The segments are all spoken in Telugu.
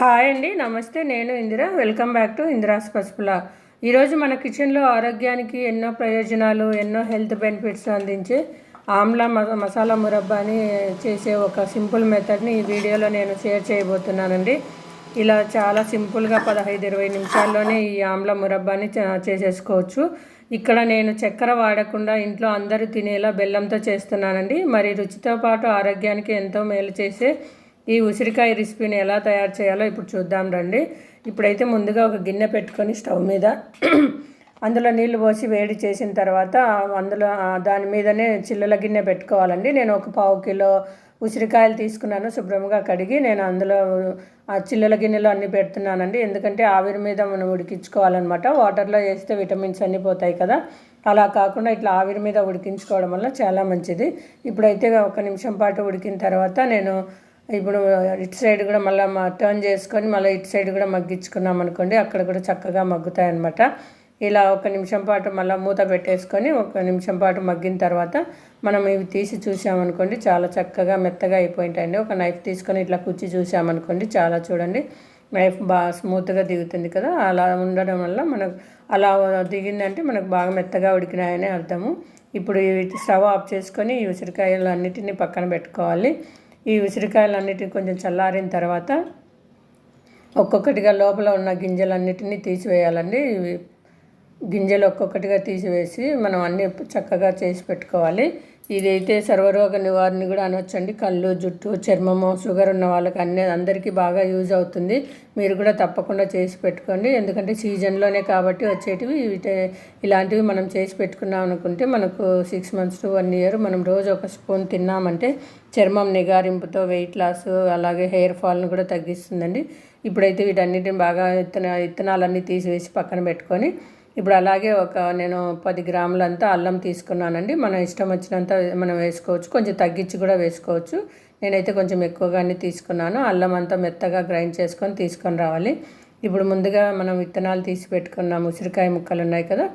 హాయ్ అండి నమస్తే నేను Indira. Welcome back to Indira's పసుపుల. ఈరోజు మన కిచెన్లో ఆరోగ్యానికి ఎన్నో ప్రయోజనాలు ఎన్నో హెల్త్ బెనిఫిట్స్ అందించే ఆమ్లా మసాలా మురబ్బాని చేసే ఒక సింపుల్ మెథడ్ని ఈ వీడియోలో నేను షేర్ చేయబోతున్నానండి. ఇలా చాలా సింపుల్గా పదహైదు ఇరవై నిమిషాల్లోనే ఈ ఆమ్ల మురబ్బాని చేసేసుకోవచ్చు. ఇక్కడ నేను చక్కెర వాడకుండా ఇంట్లో అందరూ తినేలా బెల్లంతో చేస్తున్నానండి. మరి రుచితో పాటు ఆరోగ్యానికి ఎంతో మేలు చేసే ఈ ఉసిరికాయ రెసిపీని ఎలా తయారు చేయాలో ఇప్పుడు చూద్దాం రండి. ఇప్పుడైతే ముందుగా ఒక గిన్నె పెట్టుకొని స్టవ్ మీద అందులో నీళ్ళు పోసి వేడి చేసిన తర్వాత అందులో దాని మీదనే చిల్లుల గిన్నె పెట్టుకోవాలండి. నేను ఒక పావు కిలో ఉసిరికాయలు తీసుకున్నాను శుభ్రంగా కడిగి నేను అందులో ఆ చిల్లుల గిన్నెలో అన్ని పెడుతున్నానండి. ఎందుకంటే ఆవిరి మీద మనం ఉడికించుకోవాలన్నమాట. వాటర్లో వేస్తే విటమిన్స్ అన్నీ పోతాయి కదా. అలా కాకుండా ఇట్లా ఆవిరి మీద ఉడికించుకోవడం వల్ల చాలా మంచిది. ఇప్పుడైతే ఒక నిమిషం పాటు ఉడికిన తర్వాత నేను ఇప్పుడు ఇటు సైడ్ కూడా మళ్ళీ టర్న్ చేసుకొని మళ్ళీ ఇటు సైడ్ కూడా మగ్గించుకున్నాం అనుకోండి అక్కడ కూడా చక్కగా మగ్గుతాయి అన్నమాట ఇలా ఒక నిమిషం పాటు మళ్ళీ మూత పెట్టేసుకొని ఒక నిమిషం పాటు మగ్గిన తర్వాత మనం ఇవి తీసి చూసామనుకోండి చాలా చక్కగా మెత్తగా అయిపోయింటాయండి. ఒక నైఫ్ తీసుకొని ఇట్లా కుచ్చి చూసామనుకోండి చాలా చూడండి నైఫ్ బాగా స్మూత్గా దిగుతుంది కదా. అలా ఉండడం వల్ల మనకు అలా దిగిందంటే మనకు బాగా మెత్తగా ఉడికినాయని అర్థము. ఇప్పుడు ఇవి స్టవ్ ఆఫ్ చేసుకొని ఈ ఉసిరికాయలు అన్నిటిని పక్కన పెట్టుకోవాలి. ఈ ఉసిరికాయలన్నిటిని కొంచెం చల్లారిన తర్వాత ఒక్కొక్కటిగా లోపల ఉన్న గింజలన్నిటినీ తీసివేయాలండి. ఇవి గింజలు ఒక్కొక్కటిగా తీసివేసి మనం అన్ని చక్కగా చేసి పెట్టుకోవాలి. ఇదైతే సర్వరోగ నివారణ కూడా అనొచ్చండి. కళ్ళు జుట్టు చర్మము షుగర్ ఉన్న వాళ్ళకి అన్ని అందరికీ బాగా యూజ్ అవుతుంది. మీరు కూడా తప్పకుండా చేసి పెట్టుకోండి. ఎందుకంటే సీజన్లోనే కాబట్టి వచ్చేటివి వీటి ఇలాంటివి మనం చేసి పెట్టుకున్నాం అనుకుంటే మనకు six months to one year మనం రోజు ఒక స్పూన్ తిన్నామంటే చర్మం నిగారింపుతో వెయిట్ లాస్ అలాగే హెయిర్ ఫాల్ను కూడా తగ్గిస్తుందండి. ఇప్పుడైతే వీటన్నిటిని బాగా ఇత్తన ఇత్తనాలన్నీ తీసివేసి పక్కన పెట్టుకొని ఇప్పుడు అలాగే ఒక నేను పది గ్రాములంతా అల్లం తీసుకున్నానండి. మన ఇష్టం వచ్చినంత మనం వేసుకోవచ్చు. కొంచెం తగ్గించి కూడా వేసుకోవచ్చు. నేనైతే కొంచెం ఎక్కువగానే తీసుకున్నాను. అల్లం అంతా మెత్తగా గ్రైండ్ చేసుకొని తీసుకొని రావాలి. ఇప్పుడు ముందుగా మనం విత్తనాలు తీసి పెట్టుకున్న ఉసిరికాయ ముక్కలు ఉన్నాయి కదా.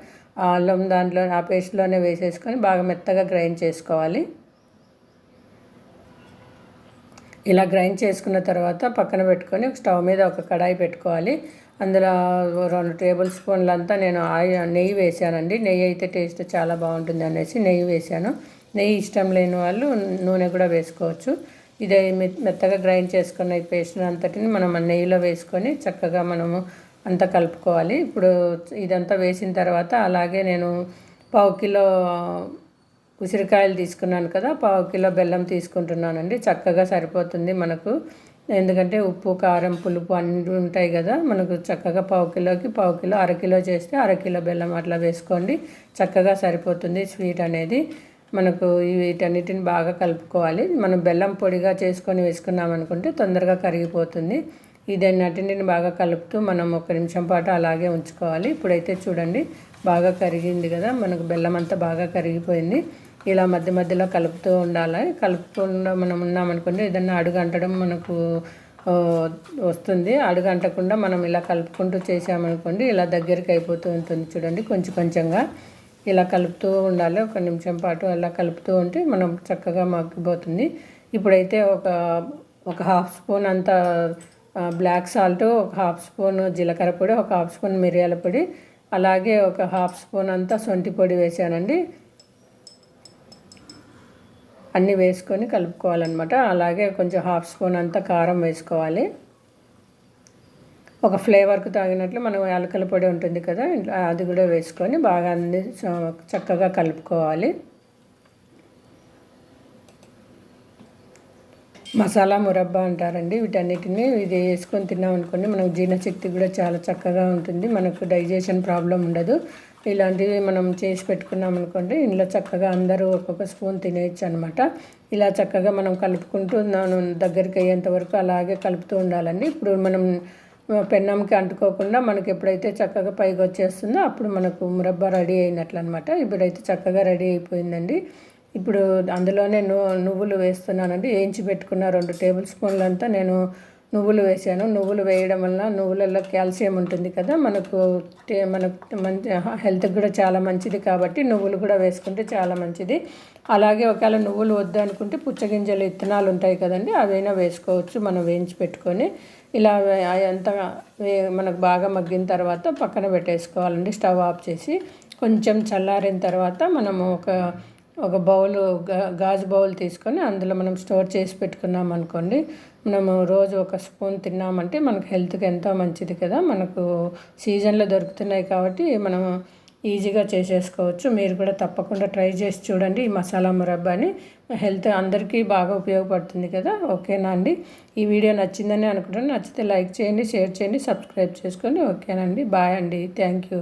ఆ అల్లం దాంట్లో ఆ పేస్ట్లోనే వేసేసుకొని బాగా మెత్తగా గ్రైండ్ చేసుకోవాలి. ఇలా గ్రైండ్ చేసుకున్న తర్వాత పక్కన పెట్టుకొని స్టవ్ మీద ఒక కడాయి పెట్టుకోవాలి. అందులో రెండు టేబుల్ స్పూన్లంతా నేను ఆయిల్ నెయ్యి వేసానండి. నెయ్యి అయితే టేస్ట్ చాలా బాగుంటుంది అనేసి నెయ్యి వేసాను. నెయ్యి ఇష్టం లేని వాళ్ళు నూనె కూడా వేసుకోవచ్చు. ఇదే మె- మెత్తగా గ్రైండ్ చేసుకున్న ఈ పేస్ట్ అంతటిని మనం ఆ నెయ్యిలో వేసుకొని చక్కగా మనము అంతా కలుపుకోవాలి. ఇప్పుడు ఇదంతా వేసిన తర్వాత అలాగే నేను పావు కిలో ఉసిరికాయలు తీసుకున్నాను కదా పావు కిలో బెల్లం తీసుకుంటున్నానండి. చక్కగా సరిపోతుంది మనకు. ఎందుకంటే ఉప్పు కారం పులుపు అన్నీ ఉంటాయి కదా. మనకు చక్కగా పావు కిలోకి పావు కిలో అరకిలో చేస్తే అరకిలో బెల్లం అట్లా వేసుకోండి. చక్కగా సరిపోతుంది స్వీట్ అనేది. మనకు వీటన్నిటిని బాగా కలుపుకోవాలి. మనం బెల్లం పొడిగా చేసుకొని వేసుకున్నాం అనుకుంటే తొందరగా కరిగిపోతుంది. ఇదన్నిటిని బాగా కలుపుతూ మనం ఒక నిమిషం పాటు అలాగే ఉంచుకోవాలి. ఇప్పుడైతే చూడండి బాగా కరిగింది కదా. మనకు బెల్లం అంతా బాగా కరిగిపోయింది. ఇలా మధ్య మధ్యలో కలుపుతూ ఉండాలి? కలుపుకుండా మనం ఉన్నామనుకోండి ఏదన్నా అడుగు అంటడం మనకు వస్తుంది. అడుగు అంటకుండా మనం ఇలా కలుపుకుంటూ చేసామనుకోండి ఇలా దగ్గరికి అయిపోతూ ఉంటుంది చూడండి. కొంచెం కొంచెంగా ఇలా కలుపుతూ ఉండాలి. ఒక నిమిషం పాటు అలా కలుపుతూ ఉంటే మనం చక్కగా మగ్గిపోతుంది. ఇప్పుడైతే ఒక ఒక హాఫ్ స్పూన్ అంత బ్లాక్ సాల్ట్ ఒక హాఫ్ స్పూన్ జీలకర్ర పొడి ఒక హాఫ్ స్పూన్ మిరియాల పొడి అలాగే ఒక హాఫ్ స్పూన్ అంతా సొంటి పొడి వేసానండి అన్నీ వేసుకొని కలుపుకోవాలన్నమాట. అలాగే కొంచెం హాఫ్ స్పూన్ అంతా కారం వేసుకోవాలి. ఒక ఫ్లేవర్కు తాగినట్లు మనం యాలకల పొడి ఉంటుంది కదా అది కూడా వేసుకొని బాగా అన్ని చ- చక్కగా కలుపుకోవాలి. మసాలా మురబ్బా అంటారండి వీటన్నిటిని. ఇది వేసుకొని తిన్నాం అనుకోండి మనకు జీర్ణశక్తి కూడా చాలా చక్కగా ఉంటుంది. మనకు డైజెషన్ ప్రాబ్లం ఉండదు. ఇలాంటివి మనం చేసి పెట్టుకున్నాం అనుకోండి ఇంట్లో చక్కగా అందరూ ఒక్కొక్క స్పూన్ తినేయచ్చు అనమాట ఇలా చక్కగా మనం కలుపుకుంటూ మనం దగ్గరికి అయ్యేంత వరకు అలాగే కలుపుతూ ఉండాలండి. ఇప్పుడు మనం పెన్నంకి అంటుకోకుండా మనకి ఎప్పుడైతే చక్కగా పైకి వచ్చేస్తుందో అప్పుడు మనకు మురబ్బా రెడీ అయినట్లు అనమాట ఇప్పుడైతే చక్కగా రెడీ అయిపోయిందండి. ఇప్పుడు అందులోనే నువ్వులు వేస్తున్నానండి. వేయించి పెట్టుకున్న రెండు టేబుల్ స్పూన్లంతా నేను నువ్వులు వేసాను. నువ్వులు వేయడం వల్ల నువ్వులలో కాల్షియం ఉంటుంది కదా. మనకు మనకు మంచి హెల్త్కి కూడా చాలా మంచిది కాబట్టి నువ్వులు కూడా వేసుకుంటే చాలా మంచిది. అలాగే ఒకవేళ నువ్వులు వద్దు అనుకుంటే పుచ్చగింజలు ఇత్తనాలు ఉంటాయి కదండి. అవైనా వేసుకోవచ్చు. మనం వేయించి పెట్టుకొని ఇలా వే- అంతా వే- మనకు బాగా మగ్గిన తర్వాత పక్కన పెట్టేసుకోవాలండి. స్టవ్ ఆఫ్ చేసి కొంచెం చల్లారిన తర్వాత మనము ఒక ఒక బౌల్ గాజు బౌల్ తీసుకొని అందులో మనం స్టోర్ చేసి పెట్టుకున్నాం అనుకోండి మనము రోజు ఒక స్పూన్ తిన్నామంటే మనకు హెల్త్కి ఎంతో మంచిది కదా. మనకు సీజన్లో దొరుకుతున్నాయి కాబట్టి మనము ఈజీగా చేసేసుకోవచ్చు. మీరు కూడా తప్పకుండా ట్రై చేసి చూడండి ఈ మసాలా మురబ్బాని. హెల్త్ అందరికీ బాగా ఉపయోగపడుతుంది కదా. ఓకేనా అండి? ఈ వీడియో నచ్చిందని అనుకుంటున్నాను. నచ్చితే లైక్ చేయండి షేర్ చేయండి సబ్స్క్రైబ్ చేసుకోండి. ఓకేనండి బాయ్ అండి. Thank you.